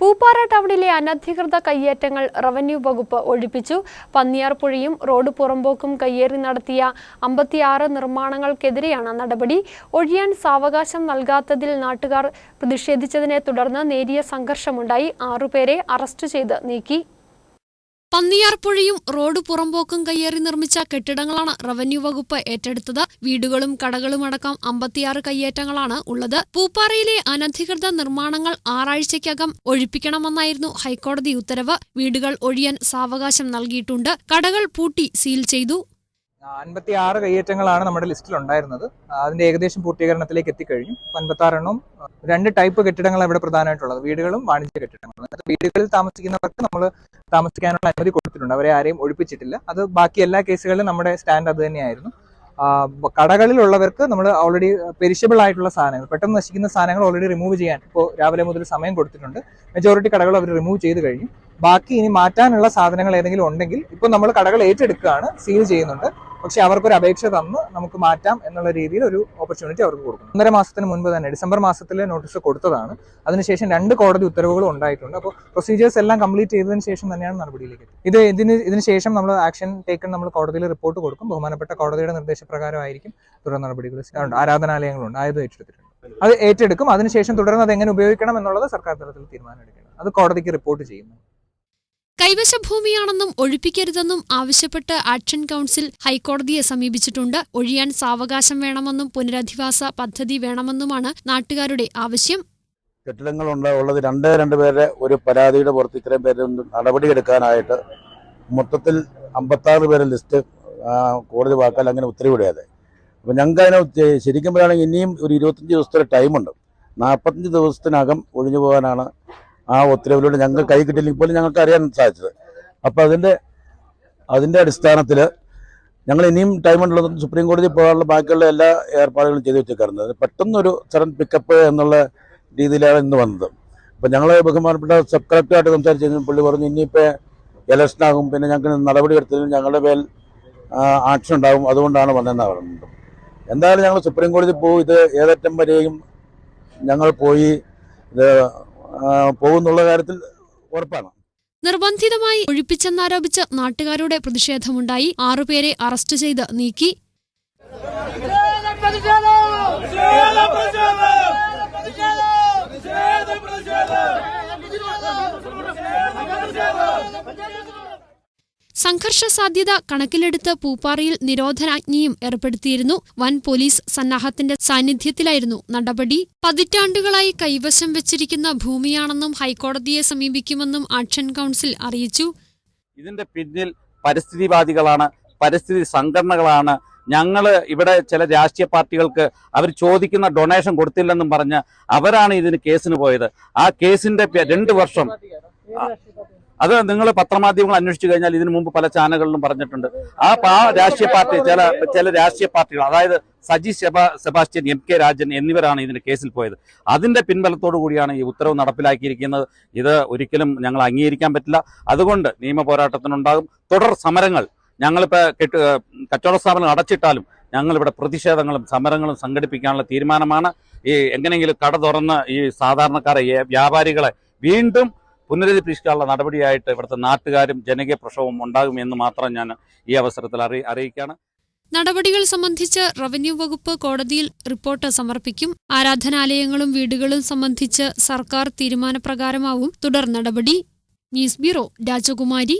പൂപ്പാറ ടൗണിലെ അനധികൃത കയ്യേറ്റങ്ങൾ റവന്യൂ വകുപ്പ് ഒഴിപ്പിച്ചു. പന്നിയാർപ്പുഴയും റോഡ് പുറമ്പോക്കും കയ്യേറി നടത്തിയ അമ്പത്തിയാറ് നിർമ്മാണങ്ങൾക്കെതിരെയാണ് നടപടി. ഒഴിയാൻ സാവകാശം നൽകാത്തതിൽ നാട്ടുകാർ പ്രതിഷേധിച്ചതിനെ തുടർന്ന് നേരിയ സംഘർഷമുണ്ടായി. ആറുപേരെ അറസ്റ്റ് ചെയ്ത് നീക്കി. പന്നിയാർപ്പുഴയും റോഡ് പുറംപോക്കും കയ്യേറി നിർമ്മിച്ച കെട്ടിടങ്ങളാണ് റവന്യൂ വകുപ്പ് ഏറ്റെടുത്തത്. വീടുകളും കടകളും അടക്കം അമ്പത്തിയാറ് കയ്യേറ്റങ്ങളാണ് ഉള്ളത്. പൂപ്പാറയിലെ അനധികൃത നിർമ്മാണങ്ങൾ ആറാഴ്ചയ്ക്കകം ഒഴിപ്പിക്കണമെന്നായിരുന്നു ഹൈക്കോടതി ഉത്തരവ്. വീടുകൾ ഒഴിയാൻ സാവകാശം നൽകിയിട്ടുണ്ട്. കടകൾ പൂട്ടി സീൽ ചെയ്തു. അൻപത്തി ആറ് കയ്യേറ്റങ്ങളാണ് നമ്മുടെ ലിസ്റ്റിൽ ഉണ്ടായിരുന്നത് അതിന്റെ ഏകദേശം പൂർത്തീകരണത്തിലേക്ക് എത്തിക്കഴിഞ്ഞു. അൻപത്തി ആറെണ്ണം രണ്ട് ടൈപ്പ് കെട്ടിടങ്ങളാണ് ഇവിടെ പ്രധാനമായിട്ടുള്ളത്. വീടുകളും വാണിജ്യ കെട്ടിടങ്ങളും. വീടുകളിൽ താമസിക്കുന്നവർക്ക് നമ്മൾ താമസിക്കാനുള്ള അനുമതി കൊടുത്തിട്ടുണ്ട്. അവരെ ആരെയും ഒഴിപ്പിച്ചിട്ടില്ല. അത് ബാക്കി എല്ലാ കേസുകളിലും നമ്മുടെ സ്റ്റാൻഡ് അത് തന്നെയായിരുന്നു. കടകളിലുള്ളവർക്ക് നമ്മൾ ഓൾറെഡി പെരിഷബിൾ ആയിട്ടുള്ള സാധനങ്ങൾ പെട്ടെന്ന് നശിക്കുന്ന സാധനങ്ങൾ ഓൾറെഡി റിമൂവ് ചെയ്യാൻ ഇപ്പോൾ രാവിലെ മുതൽ സമയം കൊടുത്തിട്ടുണ്ട്. മെജോറിറ്റി കടകൾ അവർ റിമൂവ് ചെയ്ത് കഴിഞ്ഞു. ബാക്കി ഇനി മാറ്റാനുള്ള സാധനങ്ങൾ ഏതെങ്കിലും ഉണ്ടെങ്കിൽ ഇപ്പോൾ നമ്മൾ കടകൾ ഏറ്റെടുക്കുകയാണ് സീൽ ചെയ്യുന്നുണ്ട്. പക്ഷെ അവർക്കൊരു അപേക്ഷ തന്ന് നമുക്ക് മാറ്റാം എന്നുള്ള രീതിയിൽ ഒരു ഓപ്പർച്യൂണിറ്റി അവർക്ക് കൊടുക്കും ഒന്നര മാസത്തിന് മുൻപ് തന്നെ ഡിസംബർ മാസത്തിൽ നോട്ടീസ് കൊടുത്തതാണ്. അതിനുശേഷം രണ്ട് കോടതി ഉത്തരവുകളും ഉണ്ടായിട്ടുണ്ട്. അപ്പോൾ പ്രൊസീജിയേഴ്സ് എല്ലാം കംപ്ലീറ്റ് ചെയ്തതിന് ശേഷം തന്നെയാണ് നടപടിയിലേക്ക് ഇത് ഇതിന് ഇതിന് ശേഷം നമ്മൾ ആക്ഷൻ ടേക്കൺ നമ്മൾ കോടതിയിൽ റിപ്പോർട്ട് കൊടുക്കും. ബഹുമാനപ്പെട്ട കോടതിയുടെ നിർദ്ദേശപ്രകാരമായിരിക്കും തുടർ നടപടികൾ ആരാധനാലയങ്ങളുണ്ട് ആയത് ഏറ്റെടുത്തിട്ടുണ്ട്. അത് ഏറ്റെടുക്കും. അതിനുശേഷം തുടർന്ന് അത് എങ്ങനെ ഉപയോഗിക്കണം എന്നുള്ളത് സർക്കാർ തലത്തിൽ തീരുമാനം എടുക്കണം അത് കോടതിക്ക് റിപ്പോർട്ട് ചെയ്യുന്നു. കൈവശ ഭൂമിയാണെന്നും ഒഴിപ്പിക്കരുതെന്നും ആവശ്യപ്പെട്ട് ആക്ഷൻ കൌൺസിൽ ഹൈക്കോടതിയെ സമീപിച്ചിട്ടുണ്ട്. ഒഴിയാൻ സാവകാശം വേണമെന്നും പുനരധിവാസ പദ്ധതി വേണമെന്നുമാണ് നാട്ടുകാരുടെ ആവശ്യം. കെട്ടിടങ്ങളുണ്ട് ഉള്ളത് രണ്ട് രണ്ട് പേരെ ഒരു പരാതിയുടെ പുറത്ത് ഇത്രയും പേര് നടപടിയെടുക്കാനായിട്ട് മൊത്തത്തിൽ അമ്പത്താറ് പേരെ ലിസ്റ്റ് കോടതി വാക്കാൽ അങ്ങനെ ഉത്തരവിടാതെ അപ്പം ഞങ്ങൾക്ക് അതിനെ ശരിക്കും പറയുകയാണെങ്കിൽ ഇനിയും ഒരു ഇരുപത്തഞ്ച് ദിവസത്തെ ടൈമുണ്ട്. നാൽപ്പത്തഞ്ച് ദിവസത്തിനകം ഒഴിഞ്ഞു പോകാനാണ് ആ ഉത്തരവിലൂടെ ഞങ്ങൾ കൈ കിട്ടില്ലെങ്കിൽ പോലും ഞങ്ങൾക്ക് അറിയാൻ സാധിച്ചത്. അപ്പോൾ അതിന്റെ അതിന്റെ അടിസ്ഥാനത്തിൽ ഞങ്ങൾ ഇനിയും ടൈം ഉണ്ടല്ലോ സുപ്രീം കോടതി പോകാനുള്ള ബാക്കിയുള്ള എല്ലാ ഏർപ്പാടുകളും ചെയ്തു വെച്ചേക്കാറുണ്ട്. പെട്ടെന്നൊരു സഡൻ പിക്കപ്പ് എന്നുള്ള രീതിയിലാണ് ഇന്ന് വന്നത്. അപ്പം ഞങ്ങൾ ബഹുമാനപ്പെട്ട സബ് കളക്ടറായിട്ട് സംസാരിച്ചു പുള്ളി പറഞ്ഞു ഇനിയിപ്പോൾ ഇലക്ഷൻ ആകും പിന്നെ ഞങ്ങൾക്ക് നടപടി എടുത്തതിൽ ഞങ്ങളുടെ മേൽ ആക്ഷൻ ഉണ്ടാകും അതുകൊണ്ടാണ് വന്നതെന്നാണ് പറയുന്നത് എന്തായാലും ഞങ്ങൾ സുപ്രീം കോടതി പോയി ഇത് ഏതറ്റം വരെയും ഞങ്ങൾ പോയി ഇത് പോകുന്നുള്ള കാര്യത്തിൽ ഉറപ്പാണ്. നിർബന്ധിതമായി ഒഴിപ്പിച്ചെന്നാരോപിച്ച് നാട്ടുകാരുടെ പ്രതിഷേധമുണ്ടായി. ആറുപേരെ അറസ്റ്റ് ചെയ്ത് നീക്കി. സംഘർഷ സാധ്യത കണക്കിലെടുത്ത് പൂപ്പാറയിൽ നിരോധനാജ്ഞയും ഏർപ്പെടുത്തിയിരുന്നു. വൻ പോലീസ് സന്നാഹത്തിന്റെ സാന്നിധ്യത്തിലായിരുന്നു നടപടി. പതിറ്റാണ്ടുകളായി കൈവശം വെച്ചിരിക്കുന്ന ഭൂമിയാണെന്നും ഹൈക്കോടതിയെ സമീപിക്കുമെന്നും ആക്ഷൻ കൗൺസിൽ അറിയിച്ചു. ഇതിന്റെ പിന്നിൽ പരിസ്ഥിതിവാദികളാണ് പരിസ്ഥിതി സംഘടനകളാണ്. ഞങ്ങൾ ഇവിടെ ചില രാഷ്ട്രീയ പാർട്ടികൾക്ക് അവർ ചോദിക്കുന്ന ഡൊണേഷൻ കൊടുത്തില്ലെന്നും പറഞ്ഞ് അവരാണ് ഇതിന് കേസിന് പോയത്. ആ കേസിന്റെ രണ്ട് വർഷം അത് നിങ്ങൾ പത്രമാധ്യമങ്ങൾ അന്വേഷിച്ചു കഴിഞ്ഞാൽ ഇതിനു മുമ്പ് പല ചാനലുകളിലും പറഞ്ഞിട്ടുണ്ട്. ആ ആ രാഷ്ട്രീയ പാർട്ടി ചില ചില രാഷ്ട്രീയ പാർട്ടികൾ അതായത് സജി സെബാ സെബാസ്റ്റ്യൻ എം കെ രാജൻ എന്നിവരാണ് ഇതിന്റെ കേസിൽ പോയത്. അതിന്റെ പിൻബലത്തോടു കൂടിയാണ് ഈ ഉത്തരവ് നടപ്പിലാക്കിയിരിക്കുന്നത്. ഇത് ഒരിക്കലും ഞങ്ങൾ അംഗീകരിക്കാൻ പറ്റില്ല. അതുകൊണ്ട് നിയമ പോരാട്ടത്തിനുണ്ടാകും. തുടർ സമരങ്ങൾ ഞങ്ങളിപ്പോൾ കെട്ട് കച്ചവട സ്ഥാപനം അടച്ചിട്ടാലും ഞങ്ങളിവിടെ പ്രതിഷേധങ്ങളും സമരങ്ങളും സംഘടിപ്പിക്കാനുള്ള തീരുമാനമാണ്. ഈ എങ്ങനെയെങ്കിലും കട തുറന്ന് ഈ സാധാരണക്കാരെ വ്യാപാരികളെ വീണ്ടും പുനരധിപ്പിക്കാനുള്ള നടപടിയായിട്ട് ഇവിടുത്തെ നാട്ടുകാരും ജനകീയ പ്രക്ഷോഭം ഉണ്ടാകും എന്ന് മാത്രം ഞാൻ ഈ അവസരത്തിൽ അറി അറിയിക്കുകയാണ്. നടപടികൾ സംബന്ധിച്ച് റവന്യൂ വകുപ്പ് കോടതിയിൽ റിപ്പോർട്ട് സമർപ്പിക്കും. ആരാധനാലയങ്ങളും വീടുകളും സംബന്ധിച്ച് സർക്കാർ തീരുമാനപ്രകാരമാവും തുടർ നടപടി. ന്യൂസ് ബ്യൂറോ രാജകുമാരി.